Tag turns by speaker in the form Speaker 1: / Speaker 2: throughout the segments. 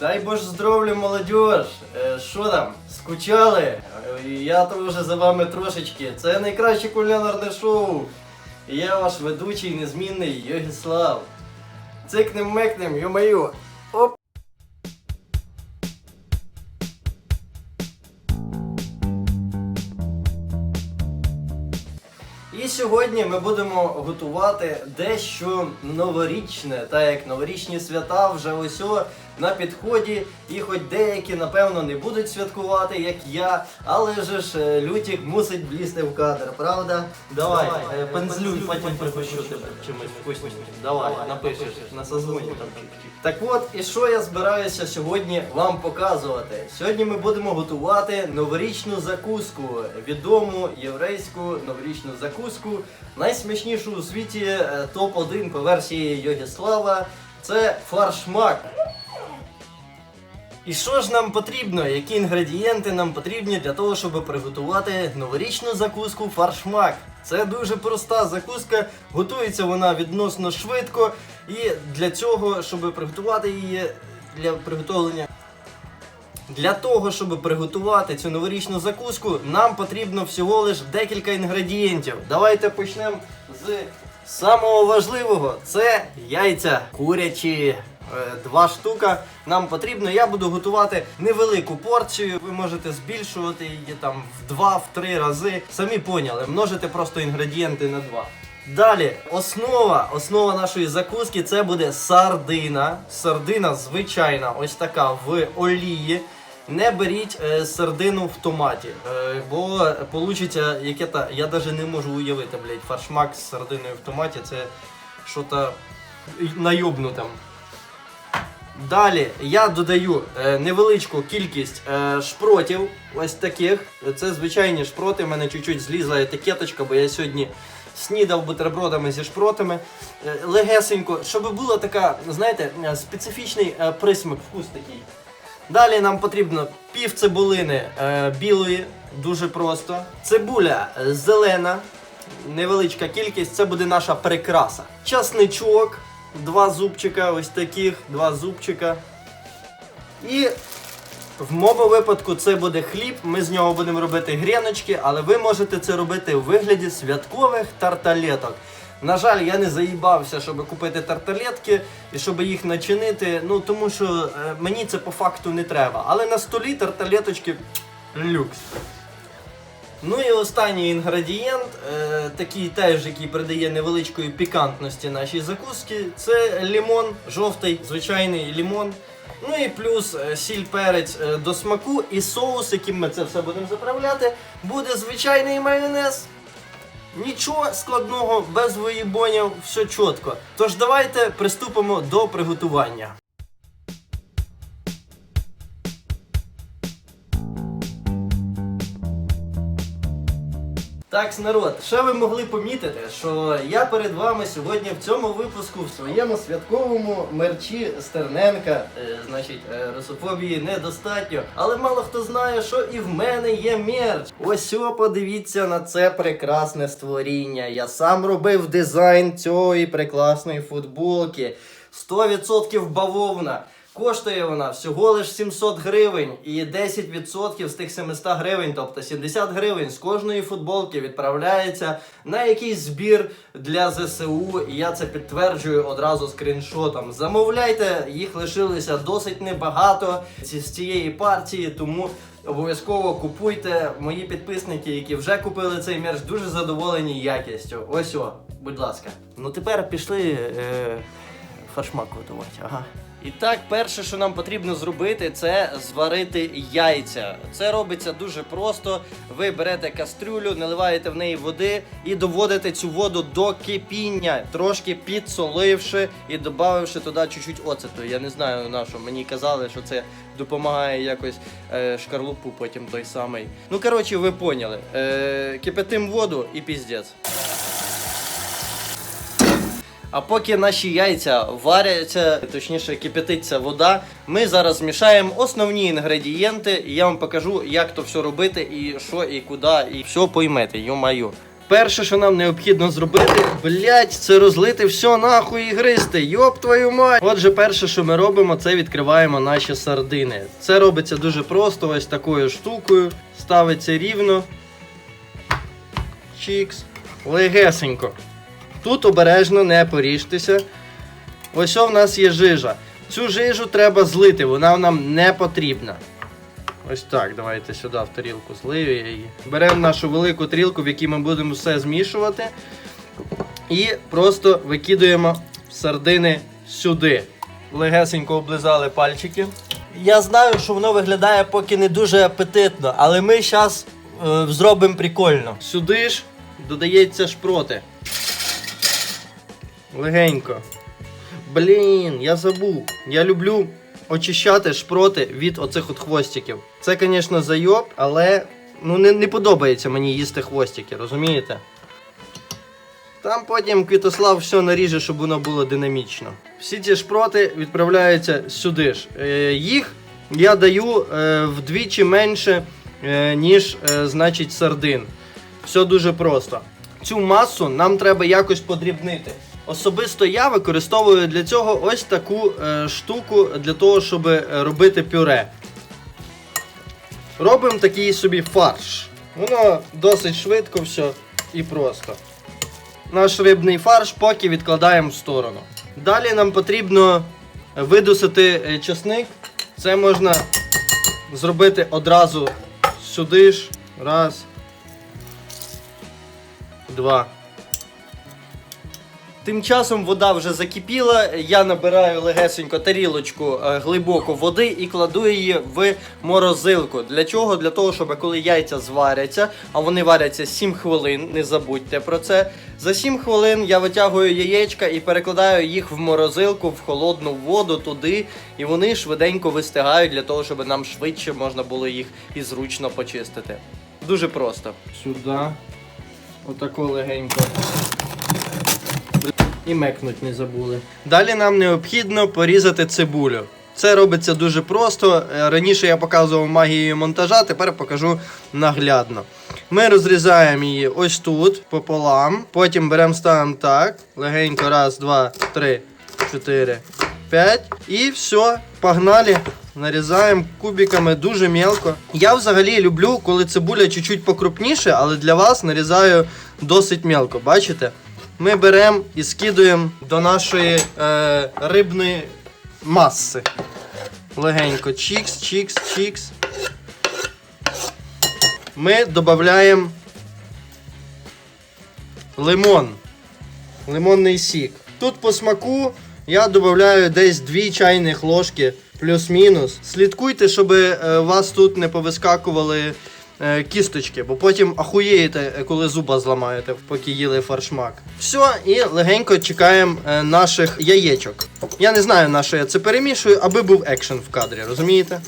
Speaker 1: Дай Боже здоров'я, молодіж! Е, Що там? Скучали? Е, Я теж за вами трошечки. Це найкраще кулінарне шоу. Я ваш ведучий незмінний Йогіслав. Цикнем мекнем, йо-моє. Оп! І сьогодні ми будемо готувати дещо новорічне, так як новорічні свята вже ось на підході, і хоч деякі, напевно, не будуть святкувати, як я, але же ж е, лютік мусить влізти в кадр, правда? Давай, е, пензлюй, потім припущу тебе чимось вкусним. Давай, напишеш на созвоні там. Так от, і що я збираюся сьогодні вам показувати? Сьогодні ми будемо готувати новорічну закуску, відому єврейську новорічну закуску, найсмачнішу у світі е, топ-1 по версії Йогіслава. Це фаршмак. І що ж нам потрібно? Які інгредієнти нам потрібні для того, щоб приготувати новорічну закуску фаршмак? Це дуже проста закуска, готується вона відносно швидко. І для цього, щоб приготувати її для приготовлення. Для того, щоб приготувати цю новорічну закуску, нам потрібно всього лиш декілька інгредієнтів. Давайте почнемо з самого важливого: це яйця курячі. Е, Два штука нам потрібно. Я буду готувати невелику порцію. Ви можете збільшувати її там в 2-3 рази. Самі поняли, множите просто інгредієнти на 2. Далі, основа, основа нашої закуски це буде сардина. Сардина звичайна, ось така в олії. Не беріть е, сардину в томаті, е, бо получиться яке та я навіть не можу уявити, блядь, фаршмак з сардиною в томаті, це що-то найобнуте. Далі я додаю е, невеличку кількість е, шпротів, ось таких. Це звичайні шпроти. У мене чуть-чуть злізла етикеточка, бо я сьогодні снідав бутербродами зі шпротами. Е, легесенько, щоб була така, знаєте, специфічний присмак, вкус такий. Далі нам потрібно пів цибулини білої, дуже просто. Цибуля зелена, невеличка кількість, це буде наша прикраса. Часничок, два зубчика, ось таких, два зубчика. І в моєму випадку це буде хліб, ми з нього будемо робити гріночки, але ви можете це робити у вигляді святкових тарталеток. На жаль, я не заїбався, щоб купити тарталетки і щоб їх начинити. Ну тому що е, мені це по факту не треба. Але на столі тарталеточки люкс. Ну і останній інгредієнт, е, такий теж, який придає невеличкої пікантності нашій закуски, це лімон, жовтий, звичайний лімон. Ну і плюс е, сіль перець е, до смаку і соус, яким ми це все будемо заправляти, буде звичайний майонез. Нічого складного, без виїбонів, все чітко. Тож давайте приступимо до приготування. Так, народ, ще ви могли помітити, що я перед вами сьогодні в цьому випуску в своєму святковому мерчі Стерненка. Е, значить, е, русофобії недостатньо. Але мало хто знає, що і в мене є мерч. Ось о, подивіться на це прекрасне створіння. Я сам робив дизайн цієї прекрасної футболки. 100% бавовна. Коштує вона всього лиш 700 гривень і 10% з тих 700 гривень, тобто 70 гривень з кожної футболки відправляється на якийсь збір для ЗСУ. І я це підтверджую одразу скріншотом. Замовляйте, їх лишилося досить небагато з цієї партії, тому обов'язково купуйте. Мої підписники, які вже купили цей мерч, дуже задоволені якістю. Ось о, будь ласка. Ну тепер пішли. Е- фаршмак готувати. Ага. І так, перше, що нам потрібно зробити, це зварити яйця. Це робиться дуже просто. Ви берете кастрюлю, наливаєте в неї води і доводите цю воду до кипіння, трошки підсоливши і додавши туди чуть-чуть оцету. Я не знаю на що. Мені казали, що це допомагає якось е, шкарлупу потім той самий. Ну коротше, ви поняли. Е, кипятим воду і піздець. А поки наші яйця варяться, точніше кипятиться вода, ми зараз змішаємо основні інгредієнти, і я вам покажу, як то все робити, і що, і куди, і все поймете, йо-майо. Перше, що нам необхідно зробити, блять, це розлити все нахуй і гристи. Йоп твою мать. Отже, перше, що ми робимо, це відкриваємо наші сардини. Це робиться дуже просто, ось такою штукою. Ставиться рівно. Чікс. Легесенько. Тут обережно не поріжтеся. Ось в нас є жижа. Цю жижу треба злити, вона нам не потрібна. Ось так, давайте сюди в тарілку злию я її. Беремо нашу велику тарілку, в якій ми будемо все змішувати. І просто викидуємо сардини сюди. Легесенько облизали пальчики. Я знаю, що воно виглядає поки не дуже апетитно, але ми зараз е, зробимо прикольно. Сюди ж додається шпроти. Легенько. Блін, я забув. Я люблю очищати шпроти від оцих от хвостиків. Це, звісно, зайоб, але ну не, не подобається мені їсти хвостики, розумієте? Там потім Квітослав все наріже, щоб воно було динамічно. Всі ці шпроти відправляються сюди ж. Е, їх я даю е, вдвічі менше, е, ніж е, значить сардин. Все дуже просто. Цю масу нам треба якось подрібнити. Особисто я використовую для цього ось таку е, штуку для того, щоб е, робити пюре. Робимо такий собі фарш. Воно досить швидко все і просто. Наш рибний фарш поки відкладаємо в сторону. Далі нам потрібно видусити е, часник. Це можна зробити одразу сюди ж. Раз. Два. Тим часом вода вже закипіла, я набираю легесенько тарілочку е, глибоко води і кладу її в морозилку. Для чого? Для того, щоб коли яйця зваряться, а вони варяться 7 хвилин, не забудьте про це. За 7 хвилин я витягую яєчка і перекладаю їх в морозилку, в холодну воду туди, і вони швиденько вистигають для того, щоб нам швидше можна було їх і зручно почистити. Дуже просто. Сюди. Отако легенько. І мекнуть не забули. Далі нам необхідно порізати цибулю. Це робиться дуже просто. Е, Раніше я показував магію монтажа, тепер покажу наглядно. Ми розрізаємо її ось тут пополам. Потім беремо ставимо так. Легенько, раз, два, три, чотири, п'ять. І все, погнали. Нарізаємо кубиками дуже мелко. Я взагалі люблю, коли цибуля чуть-чуть покрупніше, але для вас нарізаю досить мелко. Бачите? Ми беремо і скидуємо до нашої е, рибної маси. Легенько. Чікс, чікс, чікс. Ми додаємо лимон. Лимонний сік. Тут по смаку я додаю десь 2 чайних ложки плюс-мінус. Слідкуйте, щоб е, вас тут не повискакували кісточки, бо потім ахуєєте, е, коли зуба зламаєте, поки їли фаршмак. Все, і легенько чекаємо е, наших яєчок. Я не знаю, на що я це перемішую, аби був екшен в кадрі, розумієте?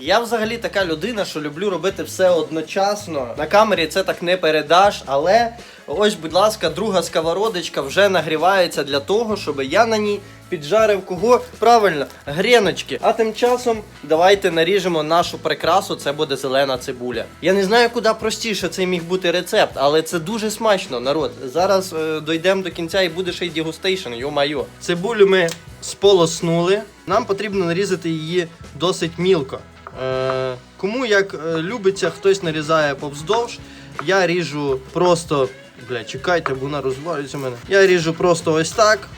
Speaker 1: Я взагалі така людина, що люблю робити все одночасно. На камері це так не передаш, але ось, будь ласка, друга сковородочка вже нагрівається для того, щоб я на ній піджарив кого? Правильно, гріночки. А тим часом давайте наріжемо нашу прикрасу, це буде зелена цибуля. Я не знаю, куди простіше це міг бути рецепт, але це дуже смачно, народ. Зараз е, дійдемо до кінця і буде ще й дегустейшн, йо-майо. Цибулю ми сполоснули. Нам потрібно нарізати її досить мілко. Е, кому як е, любиться, хтось нарізає повздовж. Я ріжу просто. Бля, чекайте, бо вона розвалюється в мене. Я ріжу просто ось так.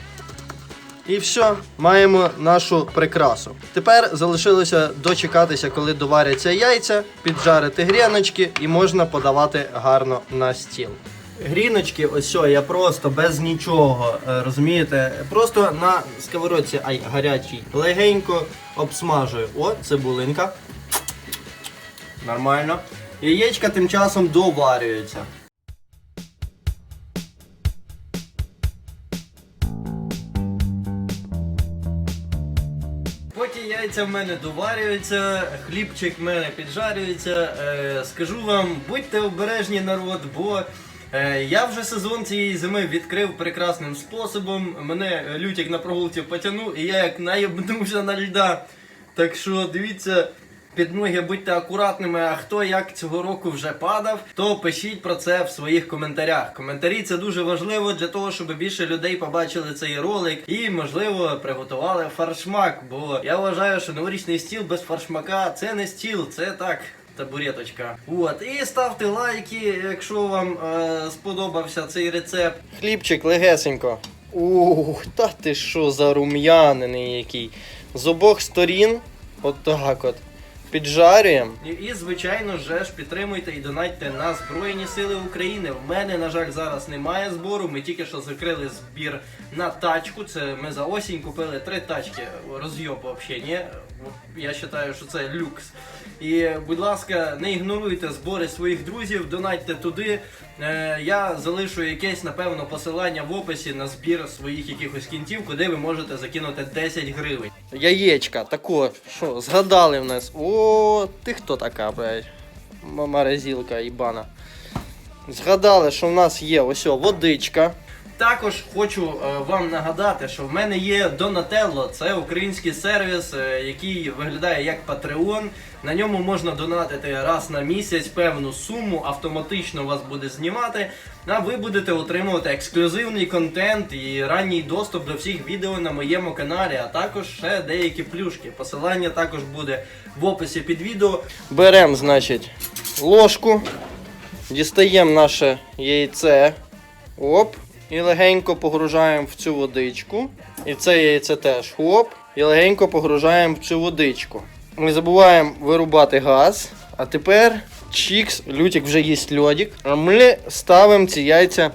Speaker 1: І все, маємо нашу прикрасу. Тепер залишилося дочекатися, коли доваряться яйця, піджарити гріночки і можна подавати гарно на стіл. Гріночки, ось що, я просто без нічого, е, розумієте? Просто на сковородці, ай, гарячій, легенько обсмажую. О, цибулинка. Нормально. Яєчка тим часом доварюються. Яйця в мене доварюються, хлібчик в мене піджарюється. Е, скажу вам, будьте обережні, народ, бо е, я вже сезон цієї зими відкрив прекрасним способом. Мене лютик на прогулці потягнув, і я як наєбнувся на льда. Так що дивіться під ноги будьте акуратними. А хто як цього року вже падав, то пишіть про це в своїх коментарях. Коментарі це дуже важливо для того, щоб більше людей побачили цей ролик і, можливо, приготували фаршмак. Бо я вважаю, що новорічний стіл без фаршмака це не стіл, це так. Табуреточка. От, і ставте лайки, якщо вам е, сподобався цей рецепт. Хлібчик легесенько. Ух, та ти що за рум'янений який. З обох сторін, от так от. Піджарюємо. І, звичайно же ж підтримуйте і донатьте на Збройні Сили України. В мене, на жаль, зараз немає збору. Ми тільки що закрили збір на тачку. Це ми за осінь купили три тачки. Розйоб взагалі, ні? Я вважаю, що це люкс. І, будь ласка, не ігноруйте збори своїх друзів, донатьте туди. Е, я залишу якесь, напевно, посилання в описі на збір своїх якихось кінтів, куди ви можете закинути 10 гривень. Яєчка, тако, що, згадали в нас. О, ти хто така, блядь? Морозилка ібана. Згадали, що в нас є ось водичка. Також хочу е, вам нагадати, що в мене є Donatello, це український сервіс, е, який виглядає як Patreon. На ньому можна донатити раз на місяць певну суму, автоматично вас буде знімати. А ви будете отримувати ексклюзивний контент і ранній доступ до всіх відео на моєму каналі, а також ще деякі плюшки. Посилання також буде в описі під відео. Беремо, значить, ложку, дістаємо наше яйце. Оп. І легенько погружаємо в цю водичку. І це яйце теж хоп. І легенько погружаємо в цю водичку. Не забуваємо вирубати газ. А тепер чікс, лютик вже їсть льодик. А ми ставимо ці яйця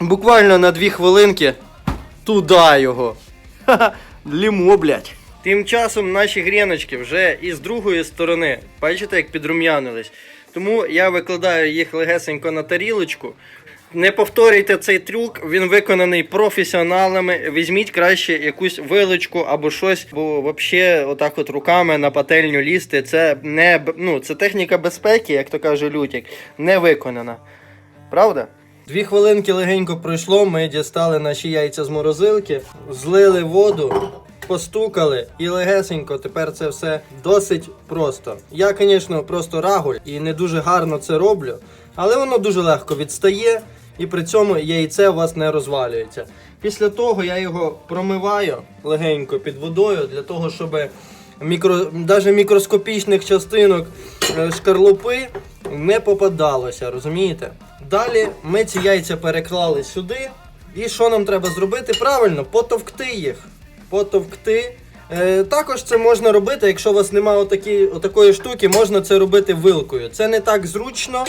Speaker 1: буквально на 2 хвилинки туди його. Ха-ха, лімо, блядь. Тим часом наші гріночки вже із другої сторони, бачите, як підрум'янились. Тому я викладаю їх легесенько на тарілочку. Не повторюйте цей трюк, він виконаний професіоналами. Візьміть краще якусь вилочку або щось, бо взагалі отак от руками на пательню лізти, це не ну, це техніка безпеки, як то каже Лютік, не виконана. Правда? Дві хвилинки легенько пройшло, ми дістали наші яйця з морозилки, злили воду, постукали і легесенько. Тепер це все досить просто. Я, звісно, просто рагуль і не дуже гарно це роблю, але воно дуже легко відстає і при цьому яйце у вас не розвалюється. Після того я його промиваю легенько під водою для того, щоб мікро, навіть мікроскопічних частинок е, шкарлупи не попадалося, розумієте? Далі ми ці яйця переклали сюди. І що нам треба зробити? Правильно, потовкти їх. Потовкти. Е, також це можна робити, якщо у вас немає отакі, отакої штуки, можна це робити вилкою. Це не так зручно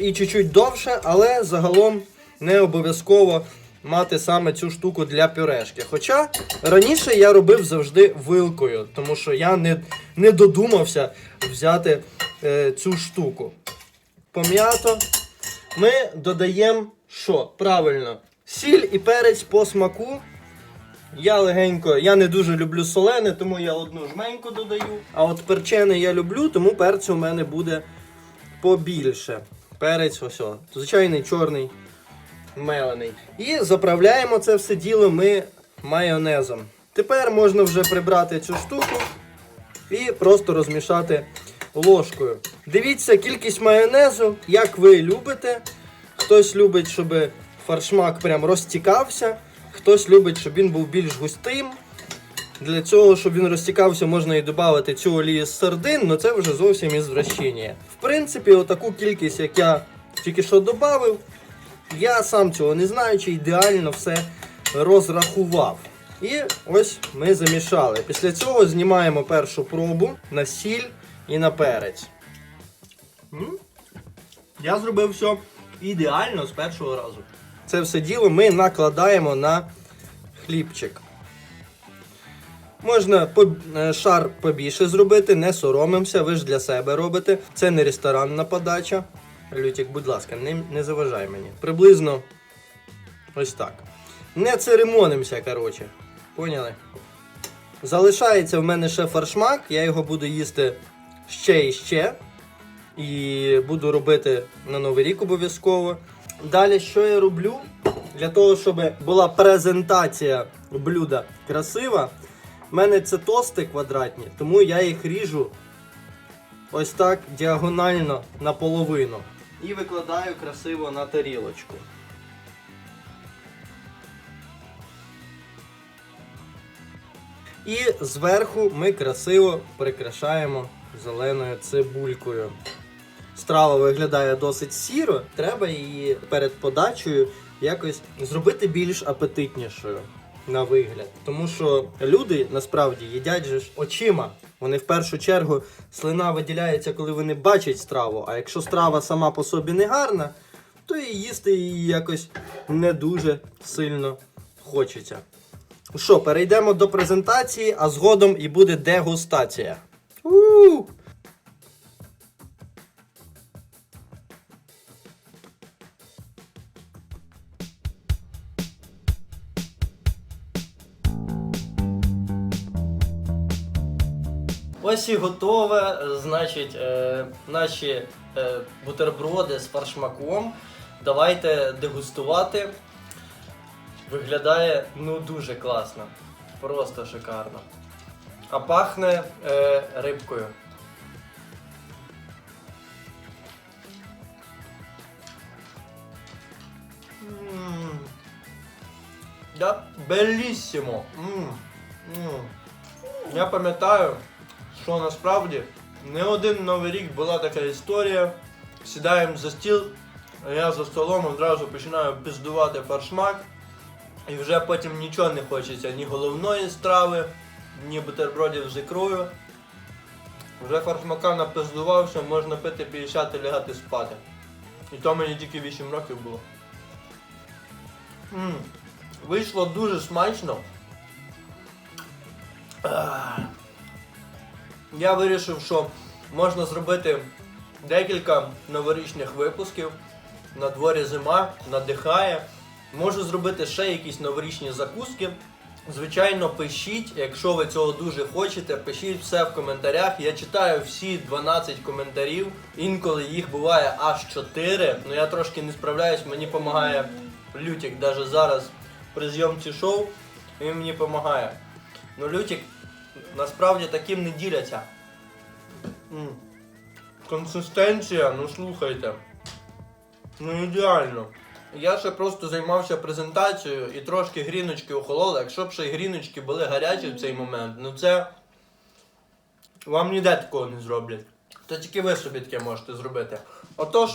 Speaker 1: і чуть-чуть довше, але загалом не обов'язково мати саме цю штуку для пюрешки. Хоча раніше я робив завжди вилкою, тому що я не, не додумався взяти е, цю штуку. Пом'ято. Ми додаємо що? Правильно, сіль і перець по смаку. Я легенько, я не дуже люблю солене, тому я одну жменьку додаю. А от перчене я люблю, тому перцю у мене буде побільше. Перець, ось, звичайний чорний мелений. І заправляємо це все діло ми майонезом. Тепер можна вже прибрати цю штуку і просто розмішати ложкою. Дивіться кількість майонезу, як ви любите. Хтось любить, щоб фаршмак прям розтікався, хтось любить, щоб він був більш густим. Для цього, щоб він розтікався, можна і додати цю олію з сардин, але це вже зовсім із вращення. В принципі, отаку кількість, як я тільки що додав, я сам цього не знаю, чи ідеально все розрахував. І ось ми замішали. Після цього знімаємо першу пробу на сіль і на перець. Я зробив все ідеально з першого разу. Це все діло ми накладаємо на хлібчик. Можна е, шар побільше зробити, не соромимося, ви ж для себе робите. Це не ресторанна подача. Лютик, будь ласка, не, не заважай мені. Приблизно ось так. Не церемонимося, коротше. Поняли? Залишається в мене ще фаршмак, я його буду їсти ще і ще. І буду робити на Новий рік обов'язково. Далі, що я роблю? Для того, щоб була презентація блюда красива, У мене це тости квадратні, тому я їх ріжу ось так діагонально наполовину. І викладаю красиво на тарілочку. І зверху ми красиво прикрашаємо зеленою цибулькою. Страва виглядає досить сіро, треба її перед подачею якось зробити більш апетитнішою на вигляд. Тому що люди насправді їдять же ж очима. Вони в першу чергу слина виділяється, коли вони бачать страву. А якщо страва сама по собі не гарна, то і їсти її якось не дуже сильно хочеться. Що, перейдемо до презентації, а згодом і буде дегустація. у Ось готове, значить, е, наші е, бутерброди з фаршмаком. Давайте дегустувати. Виглядає ну дуже класно. Просто шикарно. А пахне е, рибкою. Да. М. Я пам'ятаю, що насправді не один новий рік була така історія. Сідаємо за стіл, а я за столом одразу починаю піздувати фаршмак. І вже потім нічого не хочеться, ні головної страви, ні бутербродів з ікрою. Вже фаршмака напиздувався, можна пити 50 і лягати спати. І то мені тільки 8 років було. м Вийшло дуже смачно. Ах. Я вирішив, що можна зробити декілька новорічних випусків. На дворі зима, надихає. Можу зробити ще якісь новорічні закуски. Звичайно, пишіть, якщо ви цього дуже хочете, пишіть все в коментарях. Я читаю всі 12 коментарів. Інколи їх буває аж 4. Ну я трошки не справляюсь, мені допомагає Лютік навіть зараз при зйомці шоу. Він мені допомагає. Ну Лютік насправді таким не діляться. М. Консистенція, ну слухайте. Ну ідеально. Я ще просто займався презентацією і трошки гріночки охололи. Якщо б ще й гріночки були гарячі в цей момент, ну це вам ніде такого не зроблять. То тільки ви собі таке можете зробити. Отож,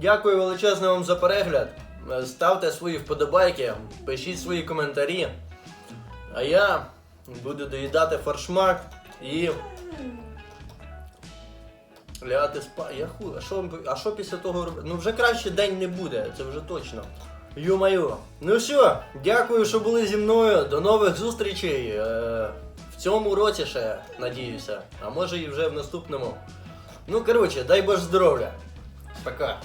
Speaker 1: дякую величезне вам за перегляд. Е, Ставте свої вподобайки, пишіть свої коментарі. А я буду доїдати фаршмак і. Лягати спати. Я ху. А що, а що після того робити? Ну вже краще день не буде, це вже точно. Ю-маю. Ну все, дякую, що були зі мною. До нових зустрічей. Е, в цьому році ще, надіюся. А може і вже в наступному. Ну коротше, дай Боже здоров'я. Пока.